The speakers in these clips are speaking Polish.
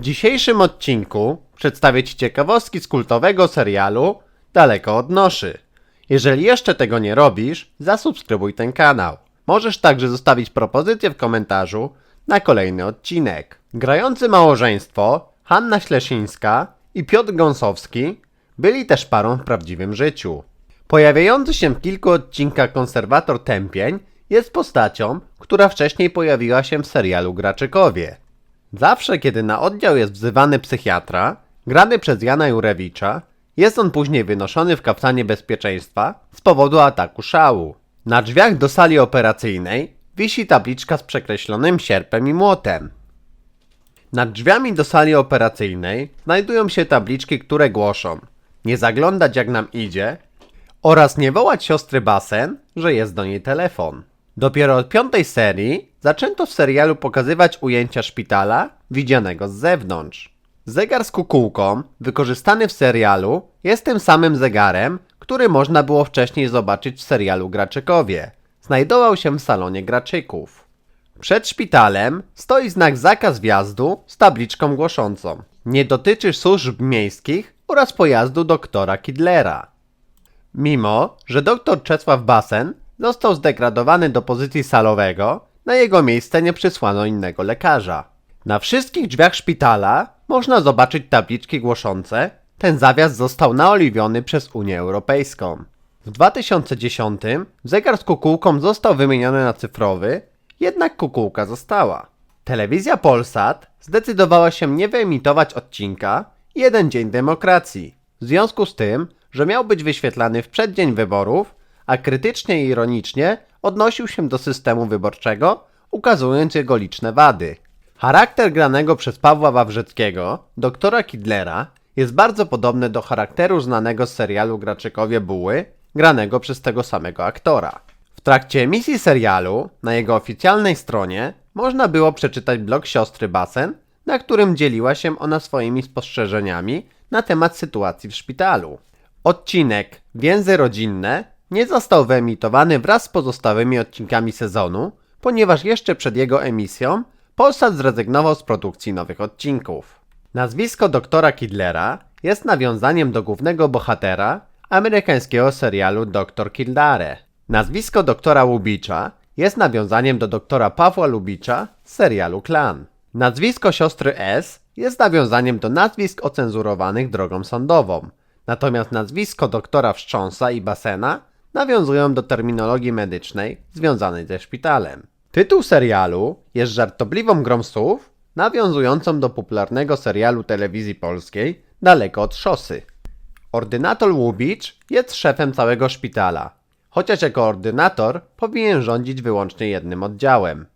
W dzisiejszym odcinku przedstawię Ci ciekawostki z kultowego serialu Daleko od Noszy. Jeżeli jeszcze tego nie robisz, zasubskrybuj ten kanał. Możesz także zostawić propozycję w komentarzu na kolejny odcinek. Grający małżeństwo Hanna Ślesińska i Piotr Gąsowski byli też parą w prawdziwym życiu. Pojawiający się w kilku odcinkach konserwator Tępień jest postacią, która wcześniej pojawiła się w serialu Graczykowie. Zawsze, kiedy na oddział jest wzywany psychiatra, grany przez Jana Jurewicza, jest on później wynoszony w kaftanie bezpieczeństwa z powodu ataku szału. Na drzwiach do sali operacyjnej wisi tabliczka z przekreślonym sierpem i młotem. Nad drzwiami do sali operacyjnej znajdują się tabliczki, które głoszą nie zaglądać jak nam idzie oraz nie wołać siostry Basen, że jest do niej telefon. Dopiero od piątej serii zaczęto w serialu pokazywać ujęcia szpitala widzianego z zewnątrz. Zegar z kukułką, wykorzystany w serialu, jest tym samym zegarem, który można było wcześniej zobaczyć w serialu Graczykowie. Znajdował się w salonie Graczyków. Przed szpitalem stoi znak zakaz wjazdu z tabliczką głoszącą Nie dotyczy służb miejskich oraz pojazdu doktora Kidlera. Mimo, że dr Czesław Basen został zdegradowany do pozycji salowego, na jego miejsce nie przysłano innego lekarza. Na wszystkich drzwiach szpitala można zobaczyć tabliczki głoszące ten zawias został naoliwiony przez Unię Europejską. W 2010 zegar z kukułką został wymieniony na cyfrowy, jednak kukułka została. Telewizja Polsat zdecydowała się nie wyemitować odcinka Jeden Dzień Demokracji, w związku z tym, że miał być wyświetlany w przeddzień wyborów, a krytycznie i ironicznie odnosił się do systemu wyborczego, ukazując jego liczne wady. Charakter granego przez Pawła Wawrzyckiego, doktora Kidlera, jest bardzo podobny do charakteru znanego z serialu Graczykowie Buły, granego przez tego samego aktora. W trakcie emisji serialu, na jego oficjalnej stronie, można było przeczytać blog siostry Basen, na którym dzieliła się ona swoimi spostrzeżeniami na temat sytuacji w szpitalu. Odcinek Więzy rodzinne nie został wyemitowany wraz z pozostałymi odcinkami sezonu, ponieważ jeszcze przed jego emisją Polsat zrezygnował z produkcji nowych odcinków. Nazwisko doktora Kidlera jest nawiązaniem do głównego bohatera amerykańskiego serialu Dr. Kildare. Nazwisko doktora Lubicza jest nawiązaniem do doktora Pawła Lubicza z serialu Klan. Nazwisko siostry S jest nawiązaniem do nazwisk ocenzurowanych drogą sądową. Natomiast nazwisko doktora Wstrząsa i Basena nawiązują do terminologii medycznej związanej ze szpitalem. Tytuł serialu jest żartobliwą grą słów nawiązującą do popularnego serialu telewizji polskiej Daleko od szosy. Ordynator Łubicz jest szefem całego szpitala, chociaż jako ordynator powinien rządzić wyłącznie jednym oddziałem.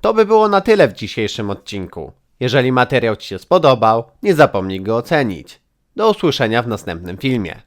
To by było na tyle w dzisiejszym odcinku. Jeżeli materiał Ci się spodobał, nie zapomnij go ocenić. Do usłyszenia w następnym filmie.